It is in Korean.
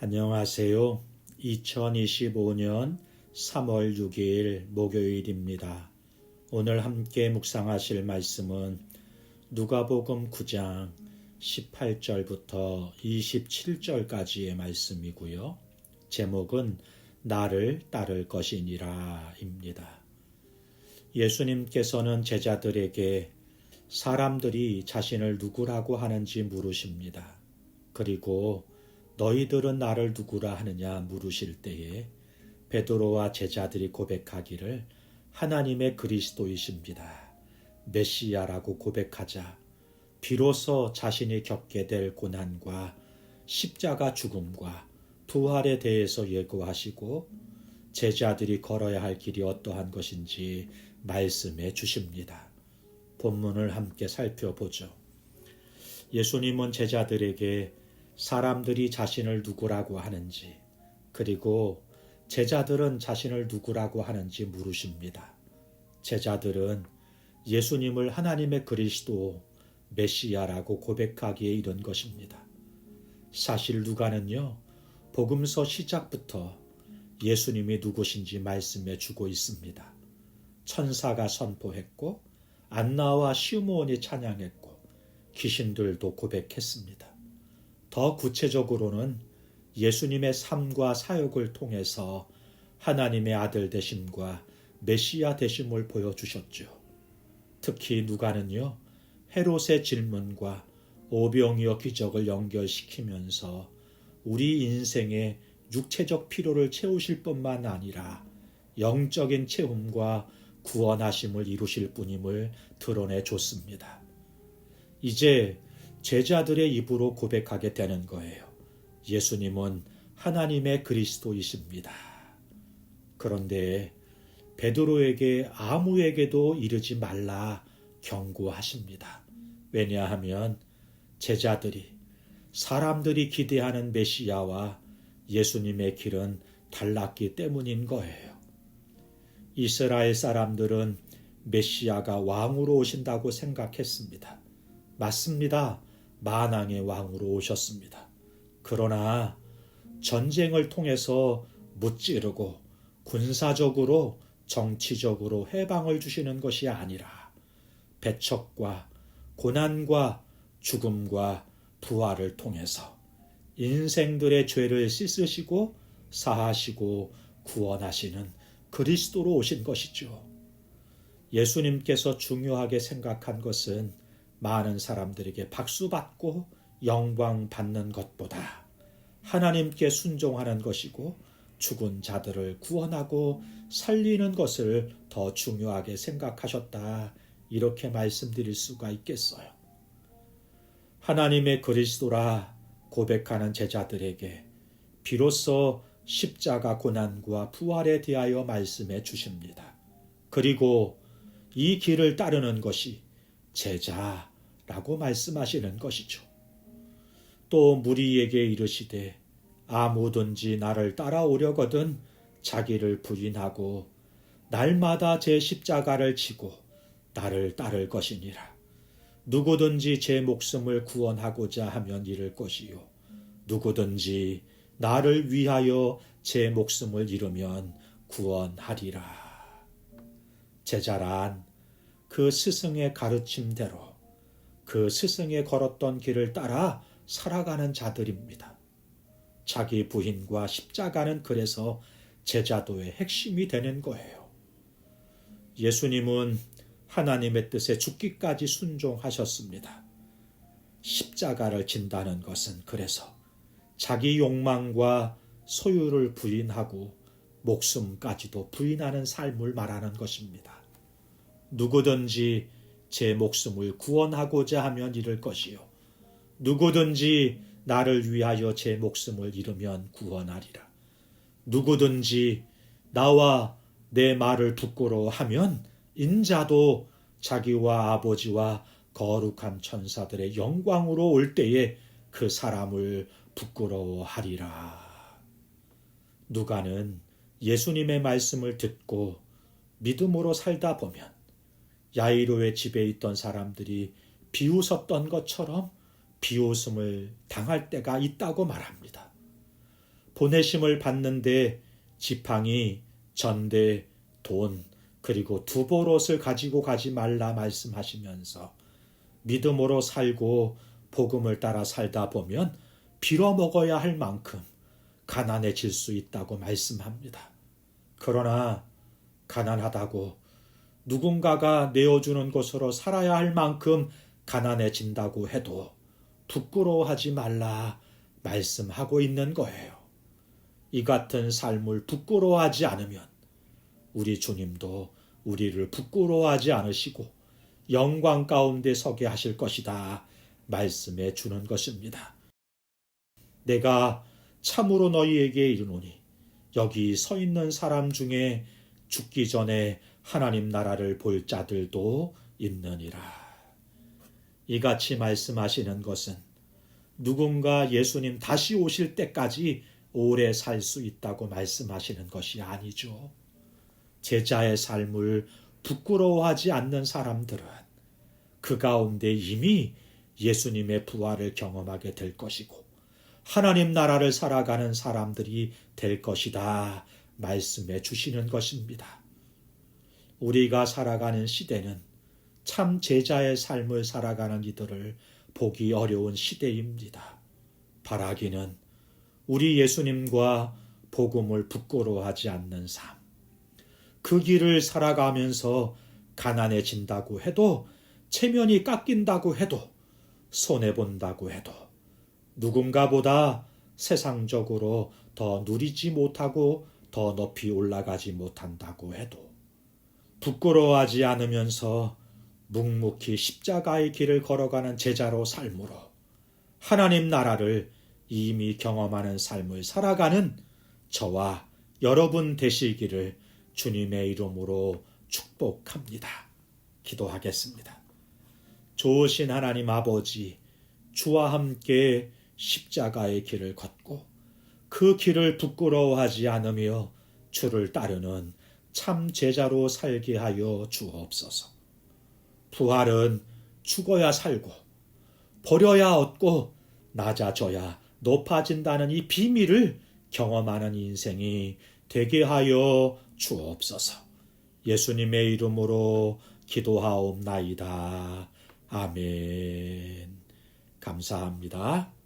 안녕하세요. 2025년 3월 6일 목요일입니다. 오늘 함께 묵상하실 말씀은 누가복음 9장 18절부터 27절까지의 말씀이고요. 제목은 나를 따를 것이니라입니다. 예수님께서는 제자들에게 사람들이 자신을 누구라고 하는지 물으십니다. 그리고 너희들은 나를 누구라 하느냐 물으실 때에 베드로와 제자들이 고백하기를 하나님의 그리스도이십니다. 메시아라고 고백하자 비로소 자신이 겪게 될 고난과 십자가 죽음과 부활에 대해서 예고하시고 제자들이 걸어야 할 길이 어떠한 것인지 말씀해 주십니다. 본문을 함께 살펴보죠. 예수님은 제자들에게 사람들이 자신을 누구라고 하는지, 그리고 제자들은 자신을 누구라고 하는지 물으십니다. 제자들은 예수님을 하나님의 그리스도 메시아라고 고백하기에 이른 것입니다. 사실 누가는요, 복음서 시작부터 예수님이 누구신지 말씀해 주고 있습니다. 천사가 선포했고, 안나와 시므온이 찬양했고, 귀신들도 고백했습니다. 더 구체적으로는 예수님의 삶과 사역을 통해서 하나님의 아들 되심과 메시아 되심을 보여주셨죠. 특히 누가는요, 헤롯의 질문과 오병이어 기적을 연결시키면서 우리 인생의 육체적 필요를 채우실 뿐만 아니라 영적인 체험과 구원하심을 이루실 분임을 드러내 줬습니다. 이제 제자들의 입으로 고백하게 되는 거예요. 예수님은 하나님의 그리스도이십니다. 그런데 베드로에게 아무에게도 이르지 말라 경고하십니다. 왜냐하면 제자들이 사람들이 기대하는 메시아와 예수님의 길은 달랐기 때문인 거예요. 이스라엘 사람들은 메시아가 왕으로 오신다고 생각했습니다. 맞습니다. 만왕의 왕으로 오셨습니다. 그러나 전쟁을 통해서 무찌르고 군사적으로 정치적으로 해방을 주시는 것이 아니라 배척과 고난과 죽음과 부활을 통해서 인생들의 죄를 씻으시고 사하시고 구원하시는 그리스도로 오신 것이죠. 예수님께서 중요하게 생각한 것은 많은 사람들에게 박수받고 영광 받는 것보다 하나님께 순종하는 것이고 죽은 자들을 구원하고 살리는 것을 더 중요하게 생각하셨다. 이렇게 말씀드릴 수가 있겠어요. 하나님의 그리스도라 고백하는 제자들에게 비로소 십자가 고난과 부활에 대하여 말씀해 주십니다. 그리고 이 길을 따르는 것이 제자라고 말씀하시는 것이죠. 또 무리에게 이르시되 아무든지 나를 따라오려거든 자기를 부인하고 날마다 제 십자가를 지고 나를 따를 것이니라. 누구든지 제 목숨을 구원하고자 하면 잃을 것이요. 누구든지 나를 위하여 제 목숨을 잃으면 구원하리라. 제자란 그 스승의 가르침대로 그 스승의 걸었던 길을 따라 살아가는 자들입니다. 자기 부인과 십자가는 그래서 제자도의 핵심이 되는 거예요. 예수님은 하나님의 뜻에 죽기까지 순종하셨습니다. 십자가를 진다는 것은 그래서 자기 욕망과 소유를 부인하고 목숨까지도 부인하는 삶을 말하는 것입니다. 누구든지 제 목숨을 구원하고자 하면 잃을 것이요. 누구든지 나를 위하여 제 목숨을 잃으면 구원하리라. 누구든지 나와 내 말을 부끄러워하면 인자도 자기와 아버지와 거룩한 천사들의 영광으로 올 때에 그 사람을 부끄러워하리라. 누가는 예수님의 말씀을 듣고 믿음으로 살다 보면 야이로의 집에 있던 사람들이 비웃었던 것처럼 비웃음을 당할 때가 있다고 말합니다. 보내심을 받는데 지팡이, 전대, 돈, 그리고 두 보롯을 가지고 가지 말라 말씀하시면서 믿음으로 살고 복음을 따라 살다 보면 빌어먹어야 할 만큼 가난해질 수 있다고 말씀합니다. 그러나 가난하다고 누군가가 내어주는 것으로 살아야 할 만큼 가난해진다고 해도 부끄러워하지 말라 말씀하고 있는 거예요. 이 같은 삶을 부끄러워하지 않으면 우리 주님도 우리를 부끄러워하지 않으시고 영광 가운데 서게 하실 것이다 말씀해 주는 것입니다. 내가 참으로 너희에게 이르노니 여기 서 있는 사람 중에 죽기 전에 하나님 나라를 볼 자들도 있느니라. 이같이 말씀하시는 것은 누군가 예수님 다시 오실 때까지 오래 살 수 있다고 말씀하시는 것이 아니죠. 제자의 삶을 부끄러워하지 않는 사람들은 그 가운데 이미 예수님의 부활을 경험하게 될 것이고 하나님 나라를 살아가는 사람들이 될 것이다 말씀해 주시는 것입니다. 우리가 살아가는 시대는 참 제자의 삶을 살아가는 이들을 보기 어려운 시대입니다. 바라기는 우리 예수님과 복음을 부끄러워하지 않는 삶. 그 길을 살아가면서 가난해진다고 해도 체면이 깎인다고 해도 손해본다고 해도 누군가보다 세상적으로 더 누리지 못하고 더 높이 올라가지 못한다고 해도 부끄러워하지 않으면서 묵묵히 십자가의 길을 걸어가는 제자로 삶으로 하나님 나라를 이미 경험하는 삶을 살아가는 저와 여러분 되시기를 주님의 이름으로 축복합니다. 기도하겠습니다. 좋으신 하나님 아버지, 주와 함께 십자가의 길을 걷고 그 길을 부끄러워하지 않으며 주를 따르는 참 제자로 살게 하여 주옵소서. 부활은 죽어야 살고 버려야 얻고 낮아져야 높아진다는 이 비밀을 경험하는 인생이 되게 하여 주옵소서. 예수님의 이름으로 기도하옵나이다. 아멘. 감사합니다.